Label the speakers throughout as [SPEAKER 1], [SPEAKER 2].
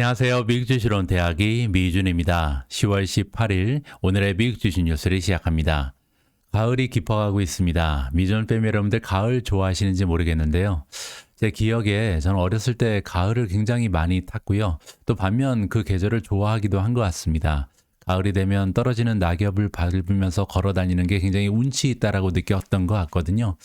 [SPEAKER 1] 안녕하세요. 미국 주시론 대학의 미준입니다. 10월 18일 오늘의 미국 주식 뉴스를 시작합니다. 가을이 깊어가고 있습니다. 미존 빼미 여러분들 가을 좋아하시는지 모르겠는데요. 제 기억에 저는 어렸을 때 가을을 굉장히 많이 탔고요. 또 반면 그 계절을 좋아하기도 한 것 같습니다. 가을이 되면 떨어지는 낙엽을 밟으면서 걸어 다니는 게 굉장히 운치 있다라고 느꼈던 것 같거든요.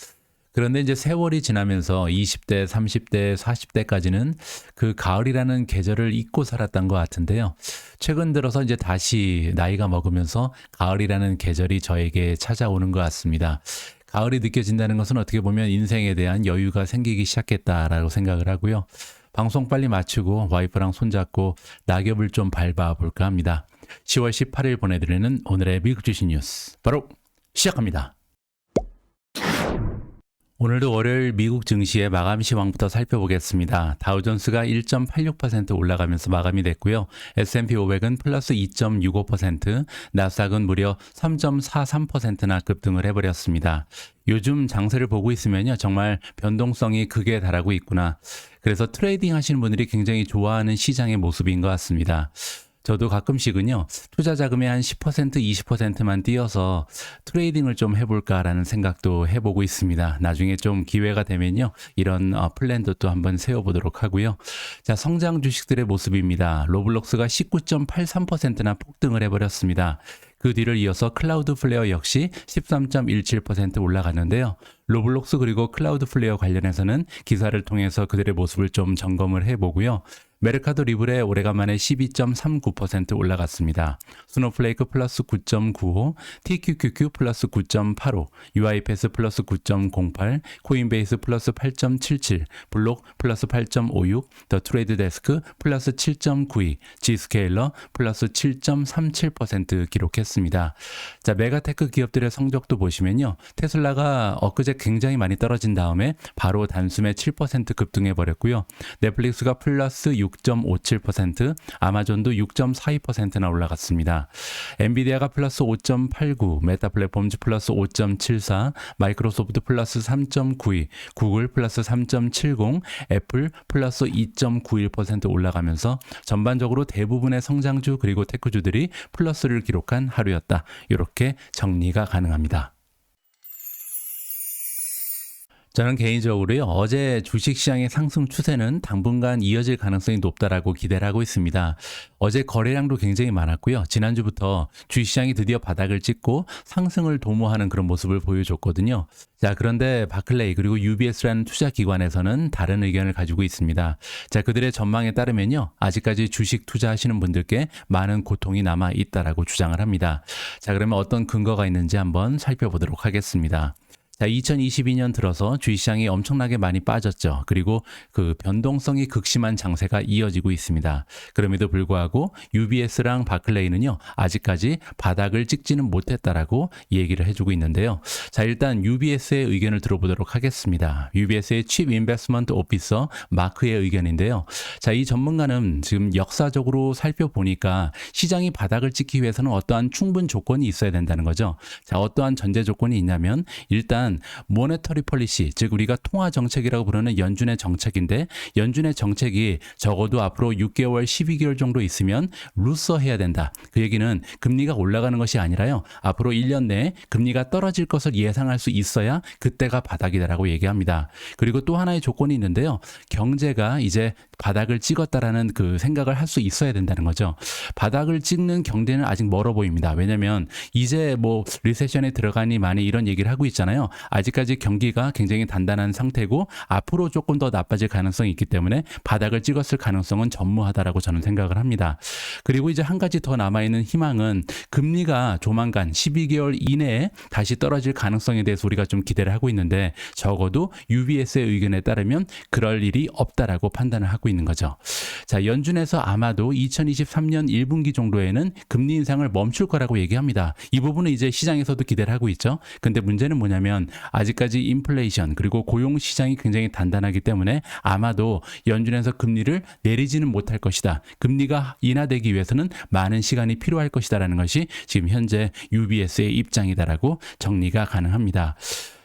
[SPEAKER 1] 그런데 이제 세월이 지나면서 20대, 30대, 40대까지는 그 가을이라는 계절을 잊고 살았던 것 같은데요. 최근 들어서 이제 다시 나이가 먹으면서 가을이라는 계절이 저에게 찾아오는 것 같습니다. 가을이 느껴진다는 것은 어떻게 보면 인생에 대한 여유가 생기기 시작했다라고 생각을 하고요. 방송 빨리 마치고 와이프랑 손잡고 낙엽을 좀 밟아 볼까 합니다. 10월 18일 보내드리는 오늘의 미국 주식 뉴스 바로 시작합니다. 오늘도 월요일 미국 증시의 마감 시황부터 살펴보겠습니다. 다우존스가 1.86% 올라가면서 마감이 됐고요. S&P 500은 플러스 2.65%, 나스닥은 무려 3.43%나 급등을 해버렸습니다. 요즘 장세를 보고 있으면요. 정말 변동성이 극에 달하고 있구나. 그래서 트레이딩 하시는 분들이 굉장히 좋아하는 시장의 모습인 것 같습니다. 저도 가끔씩은요, 투자 자금의 한 10%, 20%만 띄어서 트레이딩을 좀 해볼까라는 생각도 해보고 있습니다. 나중에 좀 기회가 되면요, 이런 어, 플랜도 또 한번 세워보도록 하고요. 자, 성장 주식들의 모습입니다. 로블록스가 19.83%나 폭등을 해버렸습니다. 그 뒤를 이어서 클라우드 플레어 역시 13.17% 올라갔는데요. 로블록스 그리고 클라우드 플레어 관련해서는 기사를 통해서 그들의 모습을 좀 점검을 해보고요. 메르카도 리브레 오래간만에 12.39% 올라갔습니다. 스노플레이크 플러스 9.95, TQQQ 플러스 9.85, UIPS 플러스 9.08, 코인베이스 플러스 8.77, 블록 플러스 8.56, 더 트레이드 데스크 플러스 7.92, G스케일러 플러스 7.37% 기록했습니다. 자, 메가테크 기업들의 성적도 보시면요. 테슬라가 엊그제 굉장히 많이 떨어진 다음에 바로 단숨에 7% 급등해 버렸고요. 넷플릭스가 플러스 6.57%, 아마존도 6.42%나 올라갔습니다. 엔비디아가 플러스 5.89, 메타 플랫폼즈 플러스 5.74, 마이크로소프트 플러스 3.92, 구글 플러스 3.70, 애플 플러스 2.91% 올라가면서 전반적으로 대부분의 성장주 그리고 테크주들이 플러스를 기록한 하루였다. 이렇게 정리가 가능합니다. 저는 개인적으로요, 어제 주식시장의 상승 추세는 당분간 이어질 가능성이 높다라고 기대를 하고 있습니다. 어제 거래량도 굉장히 많았고요. 지난주부터 주식시장이 드디어 바닥을 찍고 상승을 도모하는 그런 모습을 보여줬거든요. 자, 그런데 바클레이 그리고 UBS라는 투자 기관에서는 다른 의견을 가지고 있습니다. 자, 그들의 전망에 따르면요. 아직까지 주식 투자하시는 분들께 많은 고통이 남아 있다라고 주장을 합니다. 자, 그러면 어떤 근거가 있는지 한번 살펴보도록 하겠습니다. 자, 2022년 들어서 주식시장이 엄청나게 많이 빠졌죠. 그리고 그 변동성이 극심한 장세가 이어지고 있습니다. 그럼에도 불구하고 UBS랑 바클레이는요, 아직까지 바닥을 찍지는 못했다라고 얘기를 해주고 있는데요. 자, 일단 UBS의 의견을 들어보도록 하겠습니다. UBS의 칩 인베스먼트 오피서 마크의 의견인데요. 자, 이 전문가는 지금 역사적으로 살펴보니까 시장이 바닥을 찍기 위해서는 어떠한 충분 조건이 있어야 된다는 거죠. 자, 어떠한 전제 조건이 있냐면 일단 일단 모네터리 폴리시 즉 우리가 통화 정책이라고 부르는 연준의 정책인데 연준의 정책이 적어도 앞으로 6개월, 12개월 정도 있으면 루서 해야 된다. 그 얘기는 금리가 올라가는 것이 아니라요. 앞으로 1년 내에 금리가 떨어질 것을 예상할 수 있어야 그때가 바닥이다라고 얘기합니다. 그리고 또 하나의 조건이 있는데요. 경제가 이제 바닥을 찍었다라는 그 생각을 할 수 있어야 된다는 거죠. 바닥을 찍는 경제는 아직 멀어 보입니다. 왜냐면 이제 뭐 리세션에 들어가니 많이 이런 얘기를 하고 있잖아요. 아직까지 경기가 굉장히 단단한 상태고 앞으로 조금 더 나빠질 가능성이 있기 때문에 바닥을 찍었을 가능성은 전무하다라고 저는 생각을 합니다. 그리고 이제 한 가지 더 남아있는 희망은 금리가 조만간 12개월 이내에 다시 떨어질 가능성에 대해서 우리가 좀 기대를 하고 있는데 적어도 UBS의 의견에 따르면 그럴 일이 없다라고 판단을 하고 있는 거죠. 자, 연준에서 아마도 2023년 1분기 정도에는 금리 인상을 멈출 거라고 얘기합니다. 이 부분은 이제 시장에서도 기대를 하고 있죠. 근데 문제는 뭐냐면 아직까지 인플레이션 그리고 고용 시장이 굉장히 단단하기 때문에 아마도 연준에서 금리를 내리지는 못할 것이다. 금리가 인하되기 위해서는 많은 시간이 필요할 것이다라는 것이 지금 현재 UBS의 입장이다라고 정리가 가능합니다.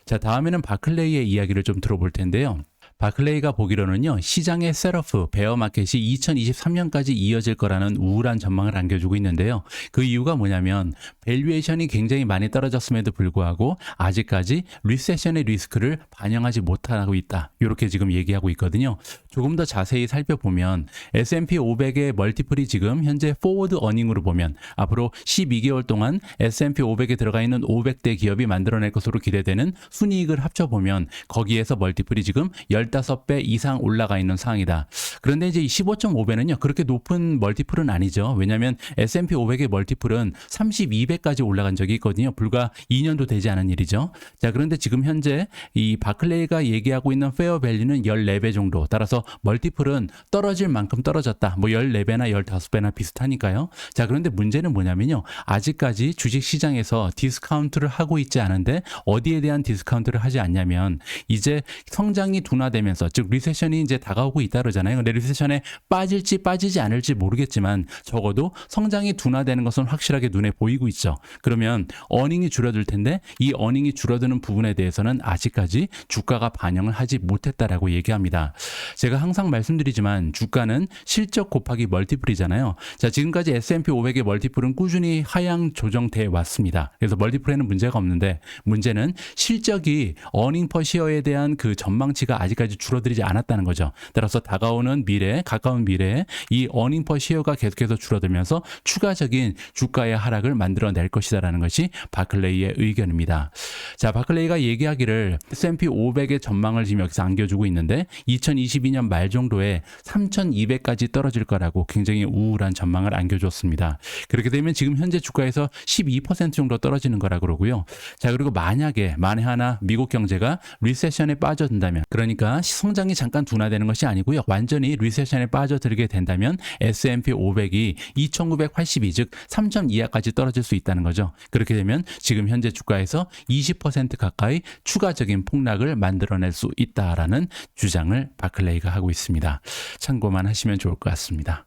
[SPEAKER 1] 자, 다음에는 바클레이의 이야기를 좀 들어볼 텐데요. 바클레이가 보기로는요, 시장의 셋오프, 베어 마켓이 2023년까지 이어질 거라는 우울한 전망을 안겨주고 있는데요. 그 이유가 뭐냐면, 밸류에이션이 굉장히 많이 떨어졌음에도 불구하고, 아직까지 리세션의 리스크를 반영하지 못하고 있다. 이렇게 지금 얘기하고 있거든요. 조금 더 자세히 살펴보면, S&P 500의 멀티플이 지금 현재 포워드 어닝으로 보면, 앞으로 12개월 동안 S&P 500에 들어가 있는 500대 기업이 만들어낼 것으로 기대되는 순이익을 합쳐보면, 거기에서 멀티플이 지금 15배 이상 올라가 있는 상황이다. 그런데 이제 15.5배는요, 그렇게 높은 멀티플은 아니죠. 왜냐하면 S&P 500의 멀티플은 32배까지 올라간 적이 있거든요. 불과 2년도 되지 않은 일이죠. 자, 그런데 지금 현재 이 바클레이가 얘기하고 있는 페어 밸류는 14배 정도. 따라서 멀티플은 떨어질 만큼 떨어졌다. 뭐 14배나 15배나 비슷하니까요. 자, 그런데 문제는 뭐냐면요. 아직까지 주식 시장에서 디스카운트를 하고 있지 않은데 어디에 대한 디스카운트를 하지 않냐면 이제 성장이 둔화되면서 즉 리세션이 이제 다가오고 있다 그러잖아요. 근데 리세션에 빠질지 빠지지 않을지 모르겠지만 적어도 성장이 둔화되는 것은 확실하게 눈에 보이고 있죠. 그러면 어닝이 줄어들 텐데 이 어닝이 줄어드는 부분에 대해서는 아직까지 주가가 반영을 하지 못했다라고 얘기합니다. 제가 항상 말씀드리지만 주가는 실적 곱하기 멀티플이잖아요. 자, 지금까지 S&P 500의 멀티플은 꾸준히 하향 조정돼 왔습니다. 그래서 멀티플에는 문제가 없는데 문제는 실적이 어닝 퍼 시어에 대한 그 전망치가 아직까지 줄어들지 않았다는 거죠. 따라서 다가오는 미래, 가까운 미래에 이 어닝 퍼 시어가 계속해서 줄어들면서 추가적인 주가의 하락을 만들어낼 것이다라는 것이 바클레이의 의견입니다. 자, 바클레이가 얘기하기를 S&P 500의 전망을 지금 여기서 안겨주고 있는데 2022년 말 정도에 3,200까지 떨어질 거라고 굉장히 우울한 전망을 안겨줬습니다. 그렇게 되면 지금 현재 주가에서 12% 정도 떨어지는 거라 그러고요. 자, 그리고 만약에 만에 하나 미국 경제가 리세션에 빠져든다면 그러니까 성장이 잠깐 둔화되는 것이 아니고요. 완전히 리세션에 빠져들게 된다면 S&P 500이 2,982, 즉 3점 이하까지 떨어질 수 있다는 거죠. 그렇게 되면 지금 현재 주가에서 20% 가까이 추가적인 폭락을 만들어낼 수 있다라는 주장을 바클레이가 하고 있습니다. 참고만 하시면 좋을 것 같습니다.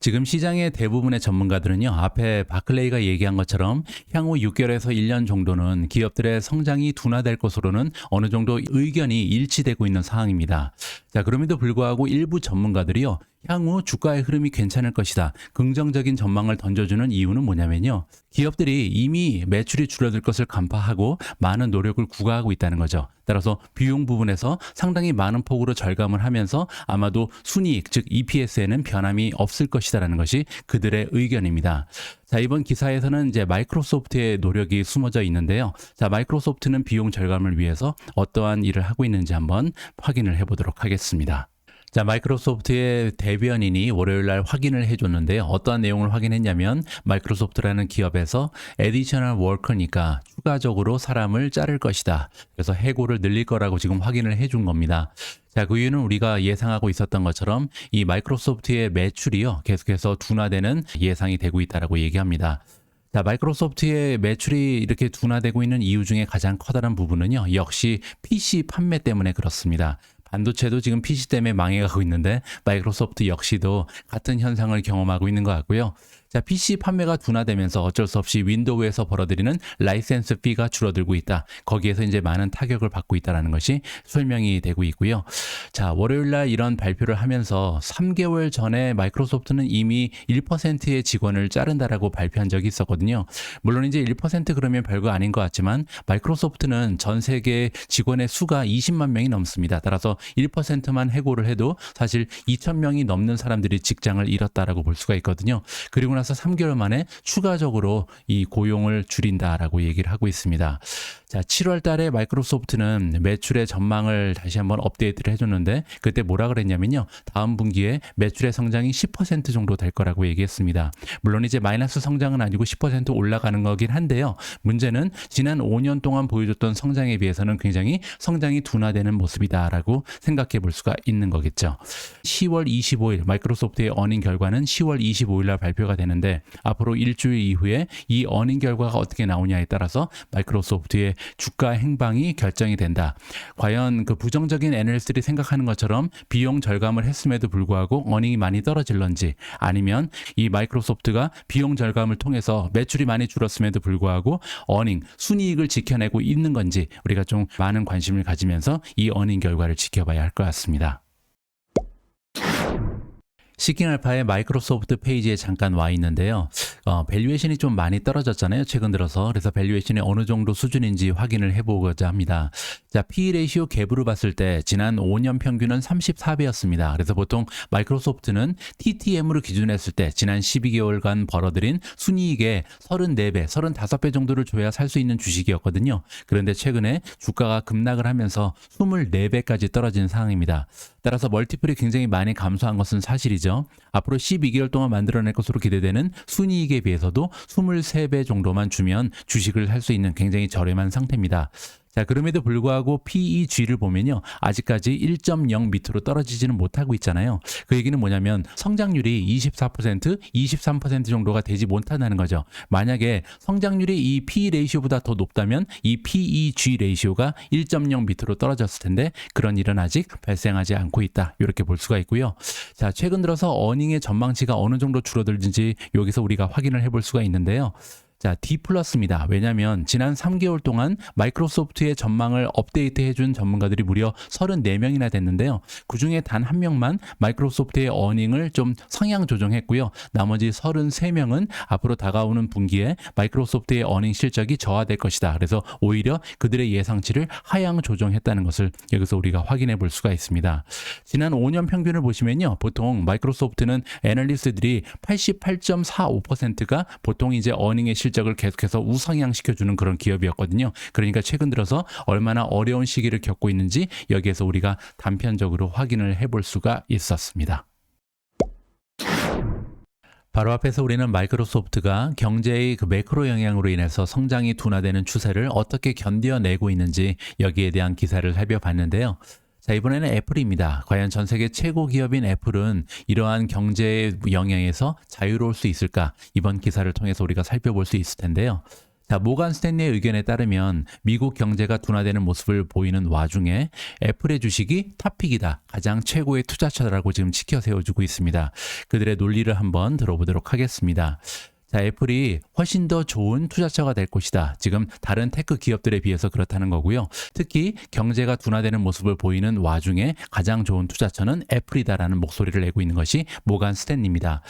[SPEAKER 1] 지금 시장의 대부분의 전문가들은요, 앞에 바클레이가 얘기한 것처럼 향후 6개월에서 1년 정도는 기업들의 성장이 둔화될 것으로는 어느 정도 의견이 일치되고 있는 상황입니다. 자, 그럼에도 불구하고 일부 전문가들이요, 향후 주가의 흐름이 괜찮을 것이다. 긍정적인 전망을 던져주는 이유는 뭐냐면요. 기업들이 이미 매출이 줄어들 것을 간파하고 많은 노력을 구가하고 있다는 거죠. 따라서 비용 부분에서 상당히 많은 폭으로 절감을 하면서 아마도 순이익, 즉 EPS에는 변함이 없을 것이다라는 것이 그들의 의견입니다. 자, 이번 기사에서는 이제 마이크로소프트의 노력이 숨어져 있는데요. 자, 마이크로소프트는 비용 절감을 위해서 어떠한 일을 하고 있는지 한번 확인을 해보도록 하겠습니다. 자, 마이크로소프트의 대변인이 월요일 날 확인을 해줬는데요. 어떠한 내용을 확인했냐면, 마이크로소프트라는 기업에서 에디셔널 워커니까 추가적으로 사람을 자를 것이다. 그래서 해고를 늘릴 거라고 지금 확인을 해준 겁니다. 자, 그 이유는 우리가 예상하고 있었던 것처럼 이 마이크로소프트의 매출이요. 계속해서 둔화되는 예상이 되고 있다라고 얘기합니다. 자, 마이크로소프트의 매출이 이렇게 둔화되고 있는 이유 중에 가장 커다란 부분은요. 역시 PC 판매 때문에 그렇습니다. 반도체도 지금 PC 때문에 망해가고 있는데 마이크로소프트 역시도 같은 현상을 경험하고 있는 것 같고요. 자, PC 판매가 둔화되면서 어쩔 수 없이 윈도우에서 벌어들이는 라이센스 피가 줄어들고 있다. 거기에서 이제 많은 타격을 받고 있다라는 것이 설명이 되고 있고요. 자, 월요일 날 이런 발표를 하면서 3개월 전에 마이크로소프트는 이미 1%의 직원을 자른다라고 발표한 적이 있었거든요. 물론 이제 1% 그러면 별거 아닌 것 같지만 마이크로소프트는 전 세계 직원의 수가 20만 명이 넘습니다. 따라서 1%만 해고를 해도 사실 2천 명이 넘는 사람들이 직장을 잃었다라고 볼 수가 있거든요. 그리고 나서 3개월 만에 추가적으로 이 고용을 줄인다라고 얘기를 하고 있습니다. 자, 7월 달에 마이크로소프트는 매출의 전망을 다시 한번 업데이트를 해줬는데 그때 뭐라 그랬냐면요. 다음 분기에 매출의 성장이 10% 정도 될 거라고 얘기했습니다. 물론 이제 마이너스 성장은 아니고 10% 올라가는 거긴 한데요. 문제는 지난 5년 동안 보여줬던 성장에 비해서는 굉장히 성장이 둔화되는 모습이다라고 생각해 볼 수가 있는 거겠죠. 10월 25일 마이크로소프트의 어닝 결과는 10월 25일 날 발표가 되는 데 앞으로 일주일 이후에 이 어닝 결과가 어떻게 나오냐에 따라서 마이크로소프트의 주가 행방이 결정이 된다. 과연 그 부정적인 애널리스트들이 생각하는 것처럼 비용 절감을 했음에도 불구하고 어닝이 많이 떨어질런지 아니면 이 마이크로소프트가 비용 절감을 통해서 매출이 많이 줄었음에도 불구하고 어닝 순이익을 지켜내고 있는 건지 우리가 좀 많은 관심을 가지면서 이 어닝 결과를 지켜봐야 할 것 같습니다. 시킹 알파의 마이크로소프트 페이지에 잠깐 와 있는데요. 어, 밸류에이션이 좀 많이 떨어졌잖아요. 최근 들어서. 그래서 밸류에이션이 어느 정도 수준인지 확인을 해보고자 합니다. 자, P 레이시오 갭으로 봤을 때 지난 5년 평균은 34배였습니다. 그래서 보통 마이크로소프트는 TTM으로 기준했을 때 지난 12개월간 벌어들인 순이익의 34배, 35배 정도를 줘야 살 수 있는 주식이었거든요. 그런데 최근에 주가가 급락을 하면서 24배까지 떨어진 상황입니다. 따라서 멀티플이 굉장히 많이 감소한 것은 사실이죠. 앞으로 12개월 동안 만들어낼 것으로 기대되는 순이익에 비해서도 23배 정도만 주면 주식을 할 수 있는 굉장히 저렴한 상태입니다. 자, 그럼에도 불구하고 PEG를 보면요. 아직까지 1.0 밑으로 떨어지지는 못하고 있잖아요. 그 얘기는 뭐냐면 성장률이 24%, 23% 정도가 되지 못한다는 거죠. 만약에 성장률이 이 P 레이시오보다 더 높다면 이 PEG 레이시오가 1.0 밑으로 떨어졌을 텐데 그런 일은 아직 발생하지 않고 있다. 이렇게 볼 수가 있고요. 자, 최근 들어서 어닝의 전망치가 어느 정도 줄어들는지 여기서 우리가 확인을 해볼 수가 있는데요. 자, D 플러스입니다. 왜냐하면 지난 3개월 동안 마이크로소프트의 전망을 업데이트 해준 전문가들이 무려 34명이나 됐는데요. 그 중에 단 한 명만 마이크로소프트의 어닝을 좀 성향 조정했고요. 나머지 33명은 앞으로 다가오는 분기에 마이크로소프트의 어닝 실적이 저하될 것이다. 그래서 오히려 그들의 예상치를 하향 조정했다는 것을 여기서 우리가 확인해 볼 수가 있습니다. 지난 5년 평균을 보시면요. 보통 마이크로소프트는 애널리스트들이 88.45%가 보통 이제 어닝의 실 적을 계속해서 우상향 시켜주는 그런 기업이었거든요. 그러니까 최근 들어서 얼마나 어려운 시기를 겪고 있는지 여기에서 우리가 단편적으로 확인을 해볼 수가 있었습니다. 바로 앞에서 우리는 마이크로소프트가 경제의 그 매크로 영향으로 인해서 성장이 둔화되는 추세를 어떻게 견뎌내고 있는지 여기에 대한 기사를 살펴봤는데요. 자, 이번에는 애플입니다. 과연 전 세계 최고 기업인 애플은 이러한 경제의 영향에서 자유로울 수 있을까? 이번 기사를 통해서 우리가 살펴볼 수 있을 텐데요. 자, 모간 스탠리의 의견에 따르면 미국 경제가 둔화되는 모습을 보이는 와중에 애플의 주식이 탑픽이다. 가장 최고의 투자처라고 지금 지켜 세워주고 있습니다. 그들의 논리를 한번 들어보도록 하겠습니다. 자, 애플이 훨씬 더 좋은 투자처가 될 것이다. 지금 다른 테크 기업들에 비해서 그렇다는 거고요. 특히 경제가 둔화되는 모습을 보이는 와중에 가장 좋은 투자처는 애플이다라는 목소리를 내고 있는 것이 모간 스탠리입니다.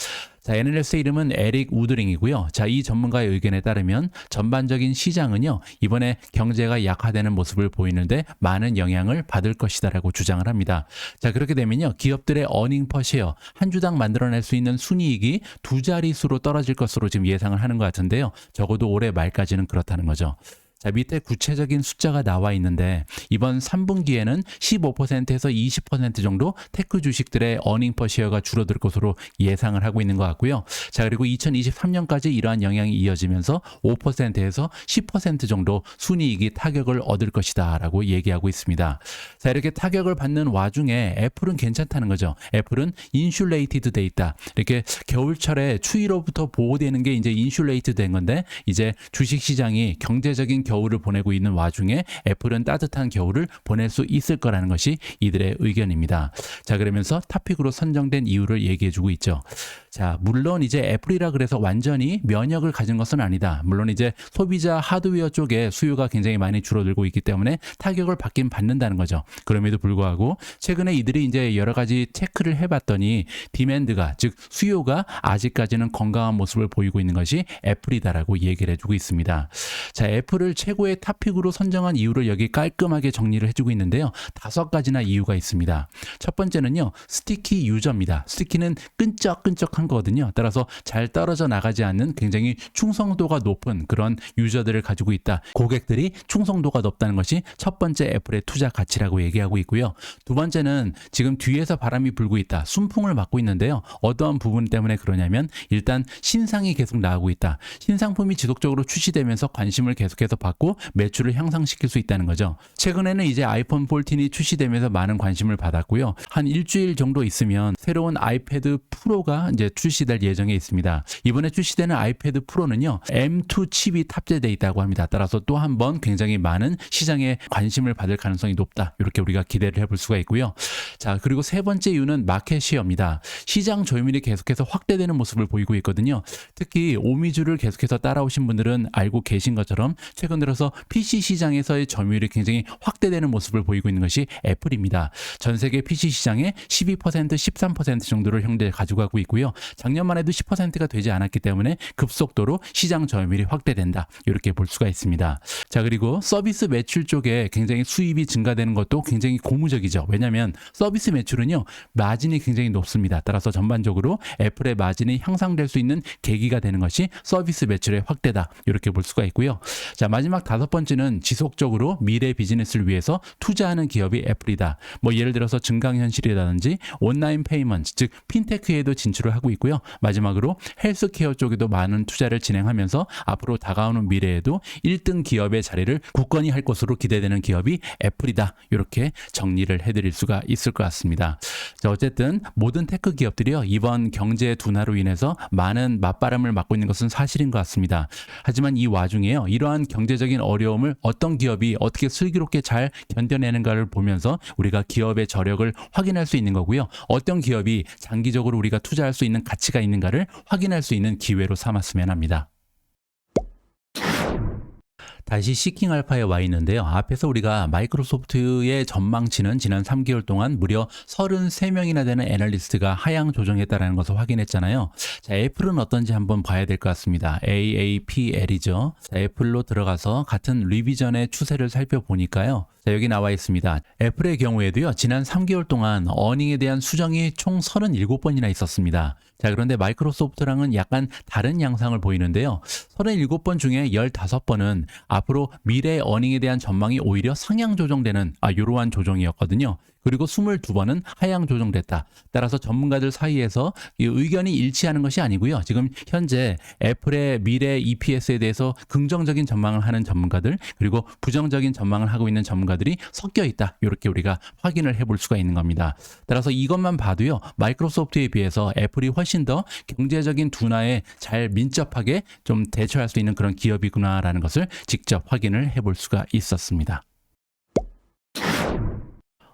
[SPEAKER 1] 자, 애널리스트의 이름은 에릭 우드링이고요. 자, 이 전문가의 의견에 따르면 전반적인 시장은요, 이번에 경제가 약화되는 모습을 보이는데 많은 영향을 받을 것이다라고 주장을 합니다. 자, 그렇게 되면요, 기업들의 어닝 퍼 쉐어, 한 주당 만들어낼 수 있는 순이익이 두 자릿수로 떨어질 것으로 지금 예상을 하는 것 같은데요. 적어도 올해 말까지는 그렇다는 거죠. 자, 밑에 구체적인 숫자가 나와 있는데 이번 3분기에는 15%에서 20% 정도 테크 주식들의 어닝 퍼 쉐어가 줄어들 것으로 예상을 하고 있는 것 같고요. 자, 그리고 2023년까지 이러한 영향이 이어지면서 5%에서 10% 정도 순이익이 타격을 얻을 것이다라고 얘기하고 있습니다. 자, 이렇게 타격을 받는 와중에 애플은 괜찮다는 거죠. 애플은 인슐레이티드 돼 있다. 이렇게 겨울철에 추위로부터 보호되는 게 이제 인슐레이트 된 건데 이제 주식 시장이 경제적인 겨울을 보내고 있는 와중에 애플은 따뜻한 겨울을 보낼 수 있을 거라는 것이 이들의 의견입니다. 자, 그러면서 타픽으로 선정된 이유를 얘기해 주고 있죠. 자, 물론 이제 애플이라 그래서 완전히 면역을 가진 것은 아니다. 물론 이제 소비자 하드웨어 쪽에 수요가 굉장히 많이 줄어들고 있기 때문에 타격을 받긴 받는다는 거죠. 그럼에도 불구하고 최근에 이들이 이제 여러 가지 체크를 해봤더니 디맨드가 즉 수요가 아직까지는 건강한 모습을 보이고 있는 것이 애플이다라고 얘기를 해주고 있습니다. 자, 애플을 최고의 탑픽으로 선정한 이유를 여기 깔끔하게 정리를 해주고 있는데요. 다섯 가지나 이유가 있습니다. 첫 번째는요, 스티키 유저입니다. 스티키는 끈적끈적한 거거든요. 따라서 잘 떨어져 나가지 않는 굉장히 충성도가 높은 그런 유저들을 가지고 있다. 고객들이 충성도가 높다는 것이 첫 번째 애플의 투자 가치라고 얘기하고 있고요. 두 번째는 지금 뒤에서 바람이 불고 있다. 순풍을 맞고 있는데요. 어떠한 부분 때문에 그러냐면 일단 신상이 계속 나오고 있다. 신상품이 지속적으로 출시되면서 관심을 계속해서 받고 받고 매출을 향상시킬 수 있다는 거죠. 최근에는 이제 아이폰 14이 출시되면서 많은 관심을 받았고요. 한 일주일 정도 있으면 새로운 아이패드 프로가 이제 출시될 예정에 있습니다. 이번에 출시되는 아이패드 프로는요. M2 칩이 탑재되어 있다고 합니다. 따라서 또 한 번 굉장히 많은 시장에 관심을 받을 가능성이 높다. 이렇게 우리가 기대를 해볼 수가 있고요. 자, 그리고 세 번째 이유는 마켓 시어입니다. 시장 조율이 계속해서 확대되는 모습을 보이고 있거든요. 특히 오미주를 계속해서 따라오신 분들은 알고 계신 것처럼 최근 들어서 PC 시장에서의 점유율이 굉장히 확대되는 모습을 보이고 있는 것이 애플입니다. 전 세계 PC 시장의 12% 13% 정도를 현재 가져가고 있고요. 작년만 해도 10%가 되지 않았기 때문에 급속도로 시장 점유율이 확대된다. 이렇게 볼 수가 있습니다. 자, 그리고 서비스 매출 쪽에 굉장히 수입이 증가되는 것도 굉장히 고무적이죠. 왜냐하면 서비스 매출은요, 마진이 굉장히 높습니다. 따라서 전반적으로 애플의 마진이 향상될 수 있는 계기가 되는 것이 서비스 매출의 확대다. 이렇게 볼 수가 있고요. 자, 마지막 다섯 번째는 지속적으로 미래 비즈니스를 위해서 투자하는 기업이 애플이다. 뭐 예를 들어서 증강현실이라든지 온라인 페이먼트, 즉 핀테크에도 진출을 하고 있고요. 마지막으로 헬스케어 쪽에도 많은 투자를 진행하면서 앞으로 다가오는 미래에도 1등 기업의 자리를 굳건히 할 것으로 기대되는 기업이 애플이다. 이렇게 정리를 해드릴 수가 있을 것 같습니다. 자, 어쨌든 모든 테크 기업들이요 이번 경제 둔화로 인해서 많은 맞바람을 맞고 있는 것은 사실인 것 같습니다. 하지만 이 와중에요 이러한 경제 적인 어려움을 어떤 기업이 어떻게 슬기롭게 잘 견뎌내는가를 보면서 우리가 기업의 저력을 확인할 수 있는 거고요. 어떤 기업이 장기적으로 우리가 투자할 수 있는 가치가 있는가를 확인할 수 있는 기회로 삼았으면 합니다. 다시 시킹 알파에 와 있는데요. 앞에서 우리가 마이크로소프트의 전망치는 지난 3개월 동안 무려 33명이나 되는 애널리스트가 하향 조정했다라는 것을 확인했잖아요. 자, 애플은 어떤지 한번 봐야 될 것 같습니다. AAPL이죠. 자, 애플로 들어가서 같은 리비전의 추세를 살펴보니까요. 자, 여기 나와 있습니다. 애플의 경우에도요, 지난 3개월 동안 어닝에 대한 수정이 총 37번이나 있었습니다. 자, 그런데 마이크로소프트랑은 약간 다른 양상을 보이는데요. 37번 중에 15번은 앞으로 미래 어닝에 대한 전망이 오히려 상향 조정되는 아, 이러한 조정이었거든요. 그리고 22번은 하향 조정됐다. 따라서 전문가들 사이에서 이 의견이 일치하는 것이 아니고요. 지금 현재 애플의 미래 EPS에 대해서 긍정적인 전망을 하는 전문가들 그리고 부정적인 전망을 하고 있는 전문가들이 섞여 있다. 이렇게 우리가 확인을 해볼 수가 있는 겁니다. 따라서 이것만 봐도요. 마이크로소프트에 비해서 애플이 훨씬 더 경제적인 둔화에 잘 민첩하게 좀 대처할 수 있는 그런 기업이구나라는 것을 직접 확인을 해볼 수가 있었습니다.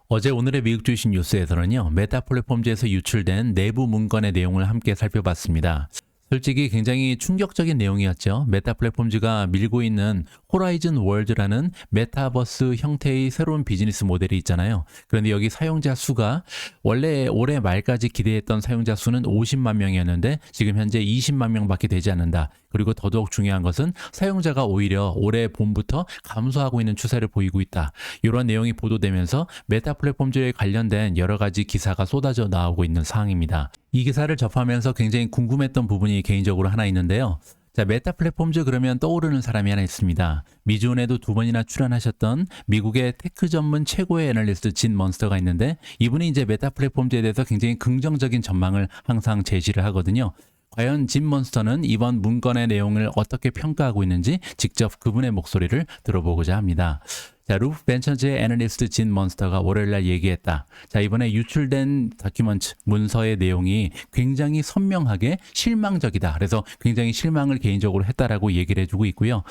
[SPEAKER 1] 어제 오늘의 미국 주식 뉴스에서는요, 메타 플랫폼즈에서 유출된 내부 문건의 내용을 함께 살펴봤습니다. 솔직히 굉장히 충격적인 내용이었죠. 메타 플랫폼즈가 밀고 있는 호라이즌 월드라는 메타버스 형태의 새로운 비즈니스 모델이 있잖아요. 그런데 여기 사용자 수가 원래 올해 말까지 기대했던 사용자 수는 50만 명이었는데 지금 현재 20만 명밖에 되지 않는다. 그리고 더더욱 중요한 것은 사용자가 오히려 올해 봄부터 감소하고 있는 추세를 보이고 있다. 이런 내용이 보도되면서 메타 플랫폼즈에 관련된 여러 가지 기사가 쏟아져 나오고 있는 상황입니다. 이 기사를 접하면서 굉장히 궁금했던 부분이 개인적으로 하나 있는데요. 자, 메타 플랫폼즈 그러면 떠오르는 사람이 하나 있습니다. 미주온에도 두 번이나 출연하셨던 미국의 테크 전문 최고의 애널리스트 진 먼스터가 있는데 이분이 이제 메타 플랫폼즈에 대해서 굉장히 긍정적인 전망을 항상 제시를 하거든요. 과연 진 먼스터는 이번 문건의 내용을 어떻게 평가하고 있는지 직접 그분의 목소리를 들어보고자 합니다. 자, 루프 벤처즈의 애널리스트 진 먼스터가 월요일날 얘기했다. 자, 이번에 유출된 다큐먼트 문서의 내용이 굉장히 선명하게 실망적이다. 그래서 굉장히 실망을 개인적으로 했다라고 얘기를 해주고 있고요.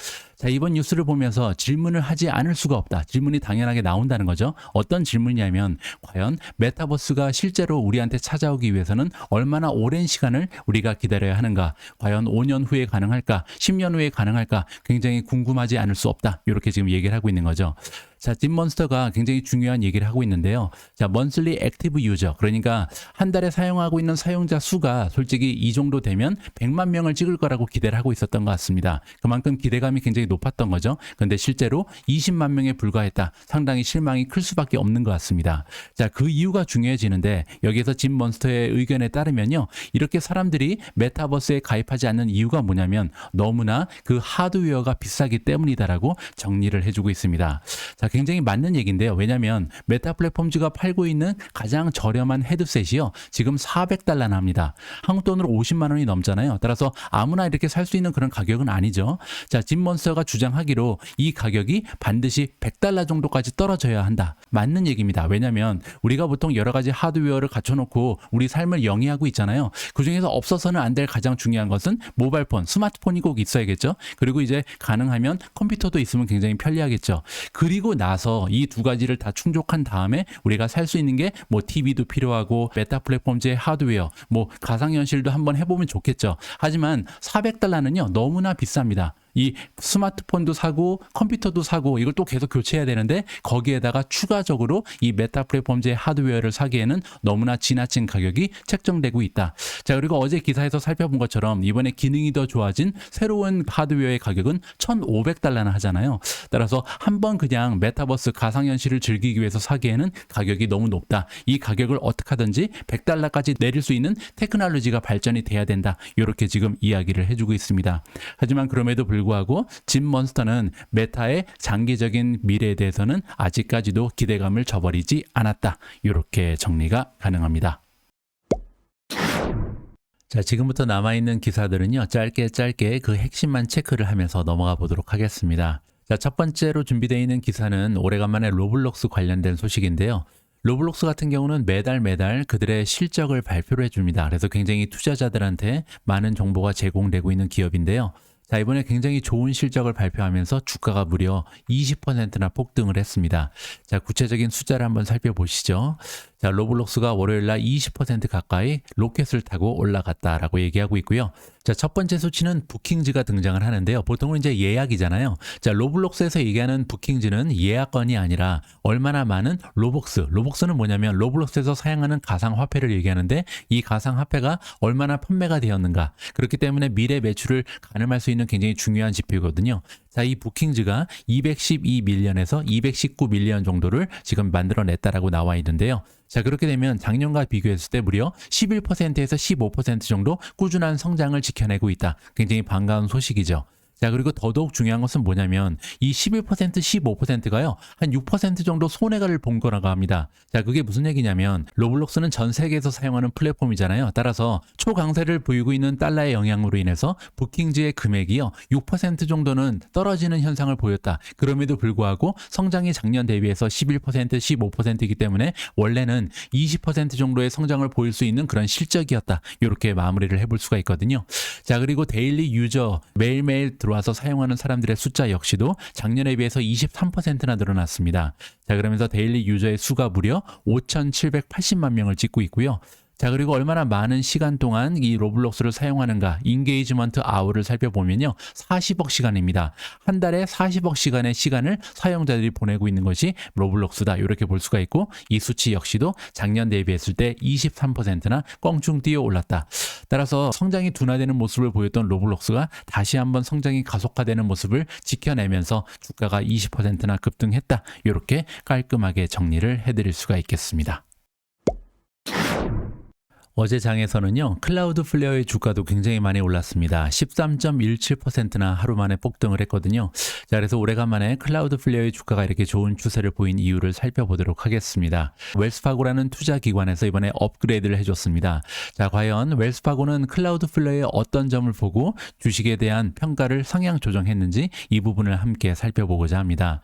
[SPEAKER 1] 자, 이번 뉴스를 보면서 질문을 하지 않을 수가 없다. 질문이 당연하게 나온다는 거죠. 어떤 질문이냐면, 과연 메타버스가 실제로 우리한테 찾아오기 위해서는 얼마나 오랜 시간을 우리가 기다려야 하는가? 과연 5년 후에 가능할까? 10년 후에 가능할까? 굉장히 궁금하지 않을 수 없다. 이렇게 지금 얘기를 하고 있는 거죠. 자, 딥몬스터가 굉장히 중요한 얘기를 하고 있는데요. 자, 먼슬리 액티브 유저. 그러니까 한 달에 사용하고 있는 사용자 수가 솔직히 이 정도 되면 100만 명을 찍을 거라고 기대를 하고 있었던 것 같습니다. 그만큼 기대감이 굉장히 높았던 거죠. 근데 실제로 20만 명에 불과했다. 상당히 실망이 클 수밖에 없는 것 같습니다. 자, 그 이유가 중요해지는데 여기에서 딥몬스터의 의견에 따르면요. 이렇게 사람들이 메타버스에 가입하지 않는 이유가 뭐냐면 너무나 그 하드웨어가 비싸기 때문이다라고 정리를 해주고 있습니다. 자, 굉장히 맞는 얘기인데요. 왜냐하면 메타 플랫폼즈가 팔고 있는 가장 저렴한 헤드셋이요. 지금 400달러나 합니다. 한국 돈으로 50만 원이 넘잖아요. 따라서 아무나 이렇게 살 수 있는 그런 가격은 아니죠. 자, 짐몬스터가 주장하기로 이 가격이 반드시 100달러 정도까지 떨어져야 한다. 맞는 얘기입니다. 왜냐하면 우리가 보통 여러 가지 하드웨어를 갖춰놓고 우리 삶을 영위하고 있잖아요. 그 중에서 없어서는 안 될 가장 중요한 것은 모바일폰, 스마트폰이 꼭 있어야겠죠. 그리고 이제 가능하면 컴퓨터도 있으면 굉장히 편리하겠죠. 그리고 나서 이 두 가지를 다 충족한 다음에 우리가 살 수 있는 게 뭐 TV도 필요하고 메타 플랫폼즈의 하드웨어, 뭐 가상현실도 한번 해보면 좋겠죠. 하지만 400달러는요 너무나 비쌉니다. 이 스마트폰도 사고 컴퓨터도 사고 이걸 또 계속 교체해야 되는데 거기에다가 추가적으로 이 메타 플랫폼즈의 하드웨어를 사기에는 너무나 지나친 가격이 책정되고 있다. 자 그리고 어제 기사에서 살펴본 것처럼 이번에 기능이 더 좋아진 새로운 하드웨어의 가격은 1,500달러나 하잖아요. 따라서 한 번 그냥 메타버스 가상현실을 즐기기 위해서 사기에는 가격이 너무 높다. 이 가격을 어떻게 하든지 100달러까지 내릴 수 있는 테크놀로지가 발전이 돼야 된다. 이렇게 지금 이야기를 해주고 있습니다. 하지만 그럼에도 불구하고 짐 몬스터는 메타의 장기적인 미래에 대해서는 아직까지도 기대감을 저버리지 않았다. 이렇게 정리가 가능합니다. 자, 지금부터 남아있는 기사들은요, 짧게 짧게 그 핵심만 체크를 하면서 넘어가 보도록 하겠습니다. 자, 첫 번째로 준비되어 있는 기사는 오래간만에 로블록스 관련된 소식인데요. 로블록스 같은 경우는 매달 매달 그들의 실적을 발표를 해줍니다. 그래서 굉장히 투자자들한테 많은 정보가 제공되고 있는 기업인데요. 자, 이번에 굉장히 좋은 실적을 발표하면서 주가가 무려 20%나 폭등을 했습니다. 자, 구체적인 숫자를 한번 살펴보시죠. 자, 로블록스가 월요일 날 20% 가까이 로켓을 타고 올라갔다라고 얘기하고 있고요. 자, 첫 번째 수치는 부킹즈가 등장을 하는데요. 보통은 이제 예약이잖아요. 자, 로블록스에서 얘기하는 부킹즈는 예약건이 아니라 얼마나 많은 로복스. 로복스는 뭐냐면 로블록스에서 사용하는 가상 화폐를 얘기하는데 이 가상 화폐가 얼마나 판매가 되었는가. 그렇기 때문에 미래 매출을 가늠할 수 있는 굉장히 중요한 지표거든요. 자, 이 부킹즈가 212밀리언에서 219밀리언 정도를 지금 만들어냈다라고 나와 있는데요. 자, 그렇게 되면 작년과 비교했을 때 무려 11%에서 15% 정도 꾸준한 성장을 지켜내고 있다. 굉장히 반가운 소식이죠. 자, 그리고 더더욱 중요한 것은 뭐냐면 이 11%, 15%가요. 한 6% 정도 손해가를 본 거라고 합니다. 자, 그게 무슨 얘기냐면 로블록스는 전 세계에서 사용하는 플랫폼이잖아요. 따라서 초강세를 보이고 있는 달러의 영향으로 인해서 부킹즈의 금액이요. 6% 정도는 떨어지는 현상을 보였다. 그럼에도 불구하고 성장이 작년 대비해서 11%, 15%이기 때문에 원래는 20% 정도의 성장을 보일 수 있는 그런 실적이었다. 이렇게 마무리를 해볼 수가 있거든요. 자, 그리고 데일리 유저 매일매일 들어와서 사용하는 사람들의 숫자 역시도 작년에 비해서 23%나 늘어났습니다. 자, 그러면서 데일리 유저의 수가 무려 5,780만 명을 찍고 있고요. 자, 그리고 얼마나 많은 시간 동안 이 로블록스를 사용하는가, 인게이지먼트 아워를 살펴보면요. 40억 시간입니다. 한 달에 40억 시간의 시간을 사용자들이 보내고 있는 것이 로블록스다. 이렇게 볼 수가 있고, 이 수치 역시도 작년 대비했을 때 23%나 껑충 뛰어 올랐다. 따라서 성장이 둔화되는 모습을 보였던 로블록스가 다시 한번 성장이 가속화되는 모습을 지켜내면서 주가가 20%나 급등했다. 이렇게 깔끔하게 정리를 해드릴 수가 있겠습니다. 어제 장에서는요, 클라우드 플레어의 주가도 굉장히 많이 올랐습니다. 13.17%나 하루 만에 폭등을 했거든요. 자, 그래서 오래간만에 클라우드 플레어의 주가가 이렇게 좋은 추세를 보인 이유를 살펴보도록 하겠습니다. 웰스파고라는 투자 기관에서 이번에 업그레이드를 해줬습니다. 자, 과연 웰스파고는 클라우드 플레어의 어떤 점을 보고 주식에 대한 평가를 상향 조정했는지 이 부분을 함께 살펴보고자 합니다.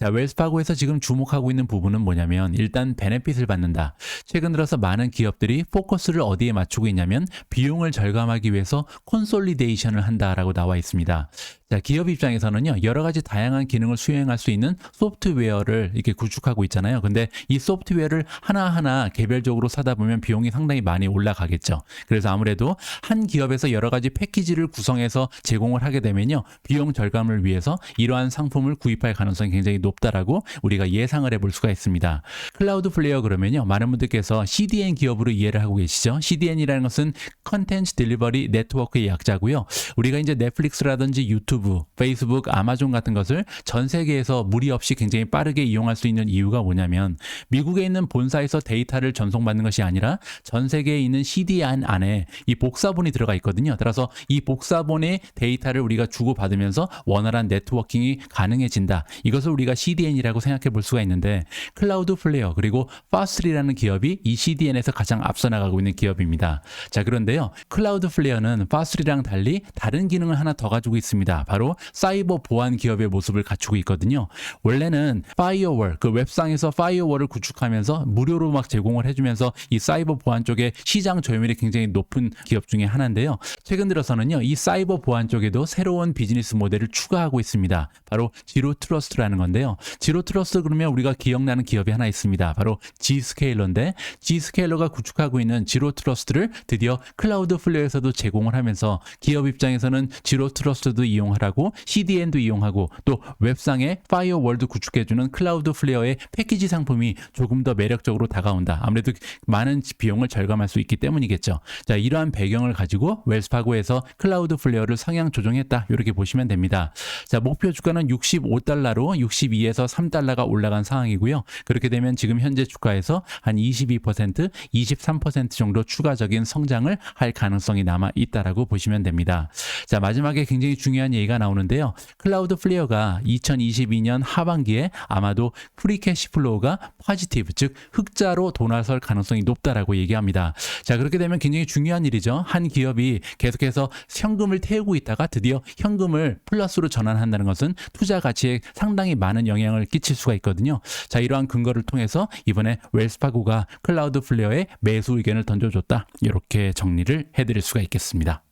[SPEAKER 1] 자, 웰스파고에서 지금 주목하고 있는 부분은 뭐냐면 일단 베네핏을 받는다. 최근 들어서 많은 기업들이 포커스를 어디에 맞추고 있냐면 비용을 절감하기 위해서 콘솔리데이션을 한다라고 나와 있습니다. 자, 기업 입장에서는요, 여러 가지 다양한 기능을 수행할 수 있는 소프트웨어를 이렇게 구축하고 있잖아요. 근데 이 소프트웨어를 하나하나 개별적으로 사다 보면 비용이 상당히 많이 올라가겠죠. 그래서 아무래도 한 기업에서 여러 가지 패키지를 구성해서 제공을 하게 되면요, 비용 절감을 위해서 이러한 상품을 구입할 가능성이 굉장히 높다라고 우리가 예상을 해볼 수가 있습니다. 클라우드 플레이어 그러면요, 많은 분들께서 CDN 기업으로 이해를 하고 계시죠. CDN이라는 것은 컨텐츠 딜리버리 네트워크의 약자고요. 우리가 이제 넷플릭스라든지 유튜브 유튜브, 페이스북, 아마존 같은 것을 전 세계에서 무리 없이 굉장히 빠르게 이용할 수 있는 이유가 뭐냐면 미국에 있는 본사에서 데이터를 전송받는 것이 아니라 전 세계에 있는 CDN 안에 이 복사본이 들어가 있거든요. 따라서 이 복사본의 데이터를 우리가 주고받으면서 원활한 네트워킹이 가능해진다. 이것을 우리가 CDN이라고 생각해 볼 수가 있는데 클라우드 플레이어 그리고 파스트리라는 기업이 이 CDN에서 가장 앞서 나가고 있는 기업입니다. 자, 그런데요. 클라우드 플레이어는 파스트리랑 달리 다른 기능을 하나 더 가지고 있습니다. 바로 사이버 보안 기업의 모습을 갖추고 있거든요. 원래는 파이어월 그 웹상에서 파이어월을 구축하면서 무료로 막 제공을 해주면서 이 사이버 보안 쪽에 시장 점유율이 굉장히 높은 기업 중에 하나인데요. 최근 들어서는요, 이 사이버 보안 쪽에도 새로운 비즈니스 모델을 추가하고 있습니다. 바로 지로 트러스트라는 건데요. 지로 트러스트 그러면 우리가 기억나는 기업이 하나 있습니다. 바로 G스케일러인데 G스케일러가 구축하고 있는 지로 트러스트를 드디어 클라우드 플레이어에서도 제공을 하면서 기업 입장에서는 지로 트러스트도 이용하 라고 CDN도 이용하고 또 웹상에 파이어월드 구축해주는 클라우드 플레이어의 패키지 상품이 조금 더 매력적으로 다가온다. 아무래도 많은 비용을 절감할 수 있기 때문이겠죠. 자, 이러한 배경을 가지고 웰스파고에서 클라우드 플레이어를 성향 조정했다. 이렇게 보시면 됩니다. 자, 목표 주가는 65달러로 62에서 3달러가 올라간 상황이고요. 그렇게 되면 지금 현재 주가에서 한 22%, 23% 정도 추가적인 성장을 할 가능성이 남아 있다라고 보시면 됩니다. 자, 마지막에 굉장히 중요한 얘기가 나오는데요. 클라우드 플레이어가 2022년 하반기에 아마도 프리 캐시 플로우가 포지티브, 즉 흑자로 돌아설 가능성이 높다라고 얘기합니다. 자, 그렇게 되면 굉장히 중요한 일이죠. 한 기업이 계속해서 현금을 태우고 있다가 드디어 현금을 플러스로 전환한다는 것은 투자 가치에 상당히 많은 영향을 끼칠 수가 있거든요. 자, 이러한 근거를 통해서 이번에 웰스파고가 클라우드 플레이어에 매수 의견을 던져줬다. 이렇게 정리를 해드릴 수가 있겠습니다.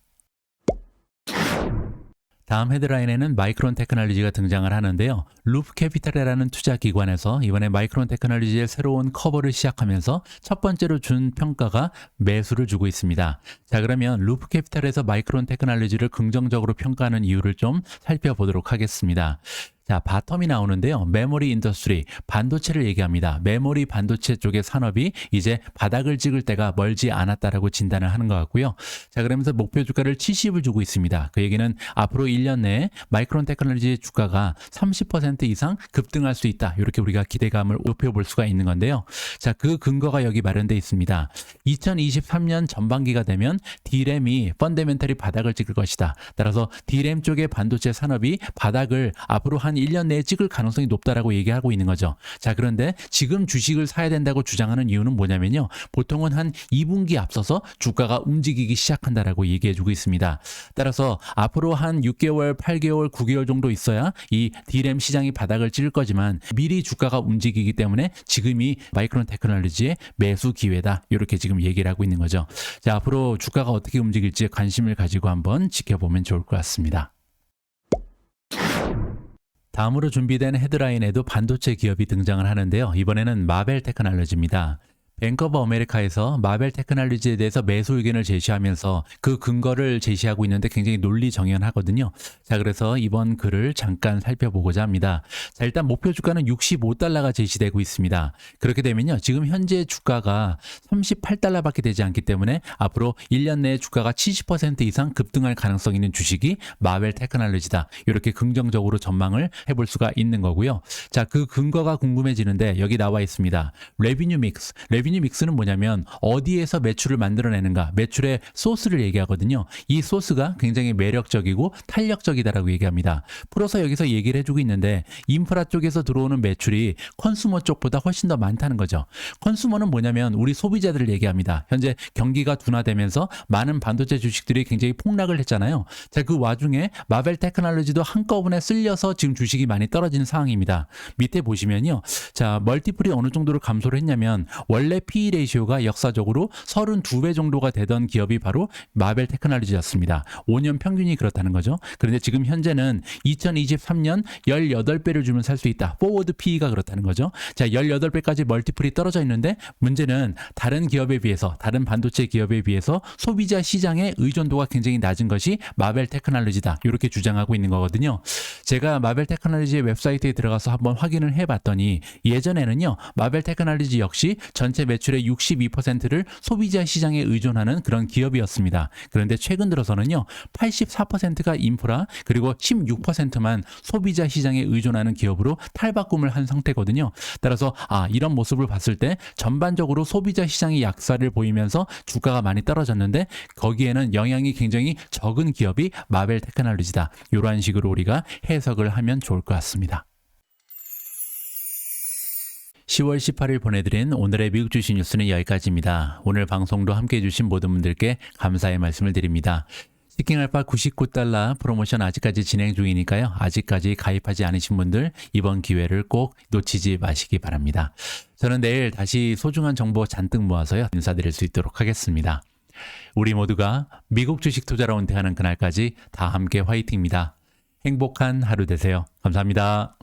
[SPEAKER 1] 다음 헤드라인에는 마이크론 테크놀로지가 등장을 하는데요. 루프 캐피탈이라는 투자 기관에서 이번에 마이크론 테크놀로지의 새로운 커버를 시작하면서 첫 번째로 준 평가가 매수를 주고 있습니다. 자, 그러면 루프 캐피탈에서 마이크론 테크놀로지를 긍정적으로 평가하는 이유를 좀 살펴보도록 하겠습니다. 자, 바텀이 나오는데요. 메모리 인더스트리, 반도체를 얘기합니다. 메모리 반도체 쪽의 산업이 이제 바닥을 찍을 때가 멀지 않았다라고 진단을 하는 것 같고요. 자, 그러면서 목표 주가를 70을 주고 있습니다. 그 얘기는 앞으로 1년 내에 마이크론 테크놀로지의 주가가 30% 이상 급등할 수 있다. 이렇게 우리가 기대감을 높여볼 수가 있는 건데요. 자, 그 근거가 여기 마련되어 있습니다. 2023년 전반기가 되면 D램이 펀더멘털이 바닥을 찍을 것이다. 따라서 D램 쪽의 반도체 산업이 바닥을 앞으로 한 1년 내에 찍을 가능성이 높다라고 얘기하고 있는 거죠. 자, 그런데 지금 주식을 사야 된다고 주장하는 이유는 뭐냐면요. 보통은 한 2분기 앞서서 주가가 움직이기 시작한다라고 얘기해 주고 있습니다. 따라서 앞으로 한 6개월, 8개월, 9개월 정도 있어야 이 D램 시장이 바닥을 찍을 거지만 미리 주가가 움직이기 때문에 지금이 마이크론 테크놀로지의 매수 기회다. 이렇게 지금 얘기를 하고 있는 거죠. 자, 앞으로 주가가 어떻게 움직일지 관심을 가지고 한번 지켜보면 좋을 것 같습니다. 다음으로 준비된 헤드라인에도 반도체 기업이 등장을 하는데요. 이번에는 마벨 테크놀로지입니다. 오브 아메리카에서 마벨 테크놀로지에 대해서 매수 의견을 제시하면서 그 근거를 제시하고 있는데 굉장히 논리 정연하거든요. 자, 그래서 이번 글을 잠깐 살펴보고자 합니다. 자, 일단 목표 주가는 65달러가 제시되고 있습니다. 그렇게 되면요. 지금 현재 주가가 38달러밖에 되지 않기 때문에 앞으로 1년 내에 주가가 70% 이상 급등할 가능성 있는 주식이 마벨 테크놀로지다. 이렇게 긍정적으로 전망을 해볼 수가 있는 거고요. 자, 그 근거가 궁금해지는데 여기 나와 있습니다. 레비뉴 믹스. 믹스는 뭐냐면 어디에서 매출을 만들어내는가, 매출의 소스를 얘기하거든요. 이 소스가 굉장히 매력적이고 탄력적이다라고 얘기합니다. 풀어서 여기서 얘기를 해주고 있는데 인프라 쪽에서 들어오는 매출이 컨슈머 쪽보다 훨씬 더 많다는 거죠. 컨슈머는 뭐냐면 우리 소비자들을 얘기합니다. 현재 경기가 둔화되면서 많은 반도체 주식들이 굉장히 폭락을 했잖아요. 자, 그 와중에 마벨 테크놀로지도 한꺼번에 쓸려서 지금 주식이 많이 떨어지는 상황입니다. 밑에 보시면요. 자, 멀티플이 어느 정도로 감소를 했냐면 원래 PE 레이시오가 역사적으로 32배 정도가 되던 기업이 바로 마벨 테크놀로지였습니다. 5년 평균이 그렇다는 거죠. 그런데 지금 현재는 2023년 18배를 주면 살 수 있다. 포워드 PE가 그렇다는 거죠. 자, 18배까지 멀티플이 떨어져 있는데 문제는 다른 기업에 비해서 다른 반도체 기업에 비해서 소비자 시장의 의존도가 굉장히 낮은 것이 마벨 테크놀로지다. 이렇게 주장하고 있는 거거든요. 제가 마벨 테크놀로지의 웹사이트에 들어가서 한번 확인을 해 봤더니 예전에는요. 마벨 테크놀로지 역시 전체 매출의 62%를 소비자 시장에 의존하는 그런 기업이었습니다. 그런데 최근 들어서는요, 84%가 인프라 그리고 16%만 소비자 시장에 의존하는 기업으로 탈바꿈을 한 상태거든요. 따라서 아 이런 모습을 봤을 때 전반적으로 소비자 시장이 약세를 보이면서 주가가 많이 떨어졌는데 거기에는 영향이 굉장히 적은 기업이 마벨 테크놀로지다. 이러한 식으로 우리가 해석을 하면 좋을 것 같습니다. 10월 18일 보내드린 오늘의 미국 주식 뉴스는 여기까지입니다. 오늘 방송도 함께 해 주신 모든 분들께 감사의 말씀을 드립니다. 스킹 알파 99달러 프로모션 아직까지 진행 중이니까요. 아직까지 가입하지 않으신 분들 이번 기회를 꼭 놓치지 마시기 바랍니다. 저는 내일 다시 소중한 정보 잔뜩 모아서요. 인사드릴 수 있도록 하겠습니다. 우리 모두가 미국 주식 투자로 은퇴하는 그날까지 다 함께 화이팅입니다. 행복한 하루 되세요. 감사합니다.